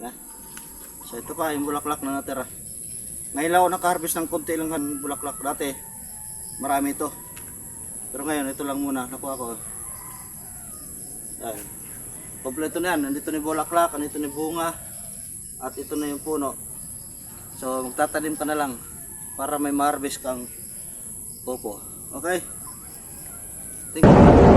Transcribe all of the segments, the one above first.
Yan. So ito pa yung bulaklak na natira. Ngayon lang ako nakaharvest ng konti lang ng bulaklak. Dati marami ito. Pero ngayon ito lang muna nakuha ko. Yan. Kompleto na yan. Nandito na yung bulaklak, nandito na yung bunga. At ito na yung puno. So magtatanim ka na lang para may ma-harvest kang popo. Okay? Thank you.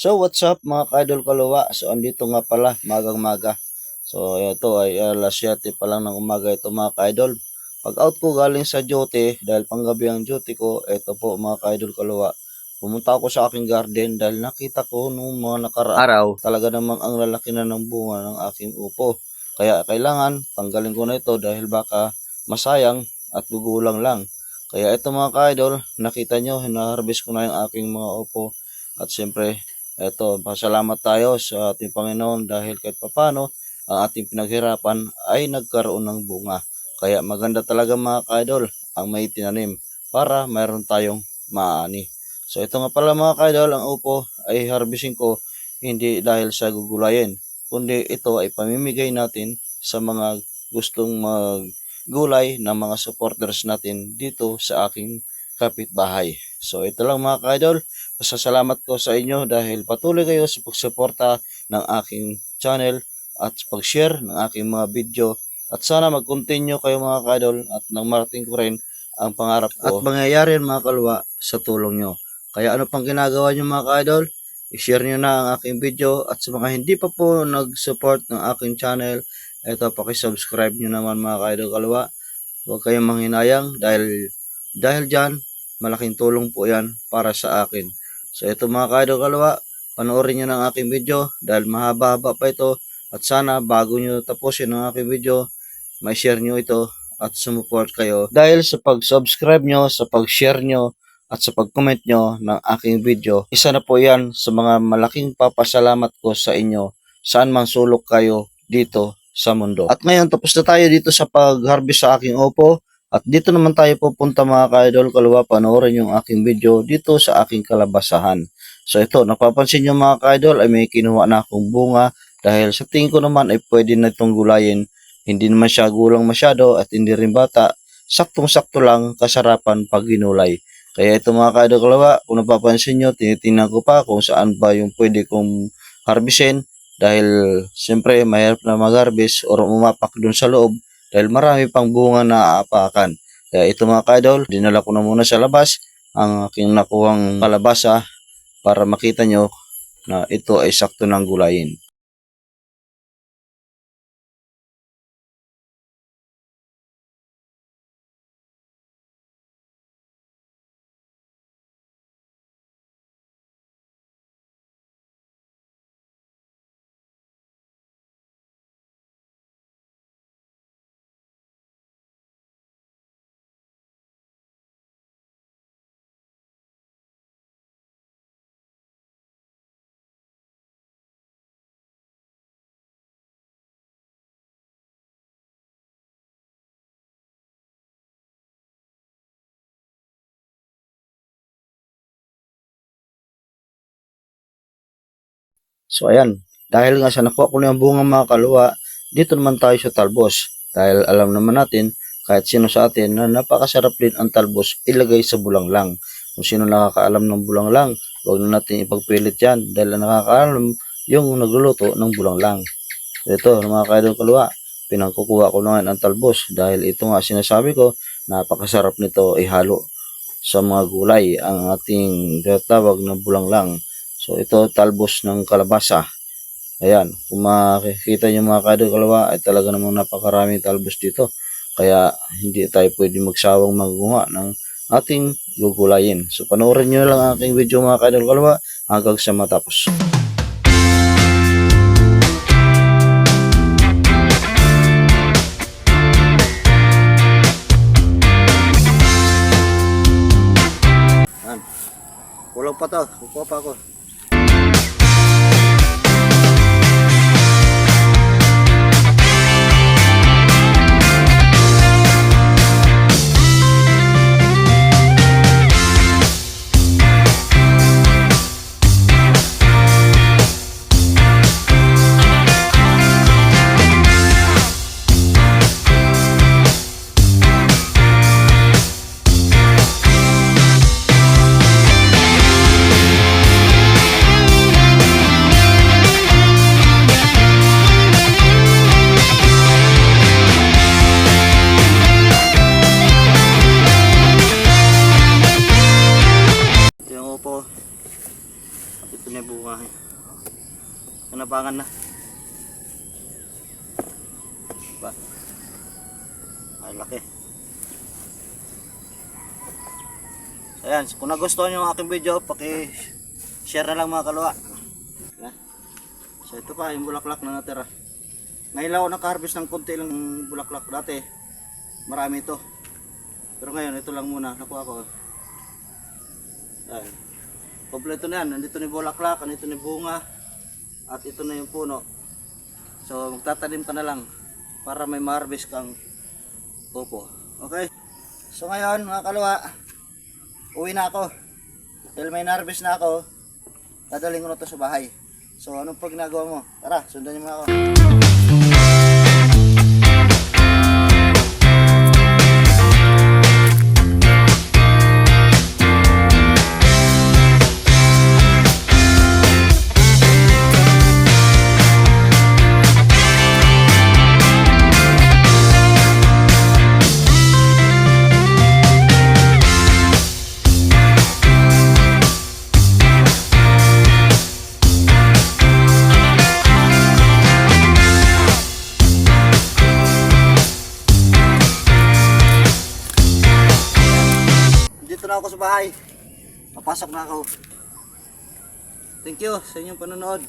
So what's up mga ka-idol kaluwa? So andito nga pala magang maga. So ito ay alas 7 pa lang ng umaga ito mga ka-idol. Pag out ko galing sa duty dahil panggabi ang duty ko, ito po mga ka-idol kaluwa. Pumunta ako sa aking garden dahil nakita ko nung mga nakaraang araw talaga namang ang lalaki na ng bunga ng aking upo. Kaya kailangan tanggalin ko na ito dahil baka masayang at gugulang lang. Kaya ito mga ka-idol, nakita nyo, hinaharvest ko na yung aking mga upo. At siyempre, eto, pasalamat tayo sa ating Panginoon dahil kahit papano, ang ating pinaghirapan ay nagkaroon ng bunga. Kaya maganda talaga mga ka-idol ang may tinanim para mayroon tayong maani. So ito nga pala mga ka-idol, ang upo ay harvesting ko hindi dahil sa gugulayin, kundi ito ay pamimigay natin sa mga gustong maggulay ng mga supporters natin dito sa aking kapitbahay. So ito lang mga ka-idol, pasasalamat ko sa inyo dahil patuloy kayo sa pagsuporta ng aking channel at pag-share ng aking mga video at sana mag-continue kayo mga ka-idol at nang marating ko rin ang pangarap ko at mangyayari mga kalwa sa tulong nyo. Kaya ano pang ginagawa nyo mga ka-idol? I-share nyo na ang aking video at sa mga hindi pa po nag-support ng aking channel, ito paki-subscribe nyo naman mga ka-idol kalwa. Huwag kayong manghinayang dahil dahil dyan, malaking tulong po yan para sa akin. So ito mga ka-idol kalwa, panoorin nyo ng aking video dahil mahaba-haba pa ito at sana bago nyo tapusin ang aking video, may share nyo ito at sumuport kayo dahil sa pag-subscribe nyo, sa pag-share nyo at sa pag-comment nyo ng aking video. Isa na po yan sa mga malaking papasalamat ko sa inyo saan man sulok kayo dito sa mundo. At ngayon tapos na tayo dito sa pag-harvest sa aking opo at dito naman tayo pupunta mga ka-idol kaluwa panoorin yung aking video dito sa aking kalabasahan. So ito, napapansin nyo mga ka-idol ay may kinuha na akong bunga dahil sa tingin ko naman ay pwede na itong gulayin. Hindi naman siya gulang masyado at hindi rin bata. Saktong-sakto lang kasarapan pag ginulay. Kaya ito mga ka-idol kaluwa, kung napapansin nyo, tinitingnan ko pa kung saan ba yung pwede kong harbisin dahil siyempre mahirap na mag-harvest or umapak dun sa loob dahil marami pang bunga na aapakan. Kaya ito mga ka-idol, dinala ko na muna sa labas ang aking nakuhang kalabasa para makita nyo na ito ay sakto ng gulayin. So ayan, dahil nga sa nakuha ko na yung bunga mga kaluwa, dito naman tayo sa talbos. Dahil alam naman natin, kahit sino sa atin na napakasarap din ang talbos ilagay sa bulang lang. Kung sino nakakaalam ng bulang lang, huwag na natin ipagpilit yan dahil nakakaalam yung nagluluto ng bulang lang. Ito, mga kaidol kaluwa, pinangkukuha ko na ngayon ang talbos dahil ito nga sinasabi ko, napakasarap nito ihalo sa mga gulay ang ating tinatawag na bulang lang. So ito talbos ng kalabasa. Ayan, kung makikita nyo mga kadol kalawa ay talaga namang napakaraming talbos dito. Kaya hindi tayo pwede magsawang magguha ng ating gugulayin. So panoorin nyo lang ang aking video mga kadol kalawa hanggang sa matapos. Kulang pa to. Kukuha pa ako. Eh. Kanapangan na. Ba? Ay, laki. Ayan. Kung nagustuhan nyo ang aking video, paki-share na lang mga kaluwa. Yan. So, ito pa, yung bulaklak na natira. Ngayon lang ako nakaharvest ng konti lang bulaklak. Dati, marami ito. Pero ngayon, ito lang muna. Nakuha ko. Yan. Kompleto na yan. Nandito na yung bulaklak, nandito na yung bunga. At ito na yung puno. So, magtatanim ka na lang para may ma-harvest kang popo. Okay? So, ngayon, mga kalwa, uwi na ako. Dahil may na-harvest na ako, dadaling ko na to sa bahay. So, anong pag ginagawa mo? Tara, sundan niyo mo ako. Na ako sa bahay. Papasok na ako. Thank you sa inyong panonood.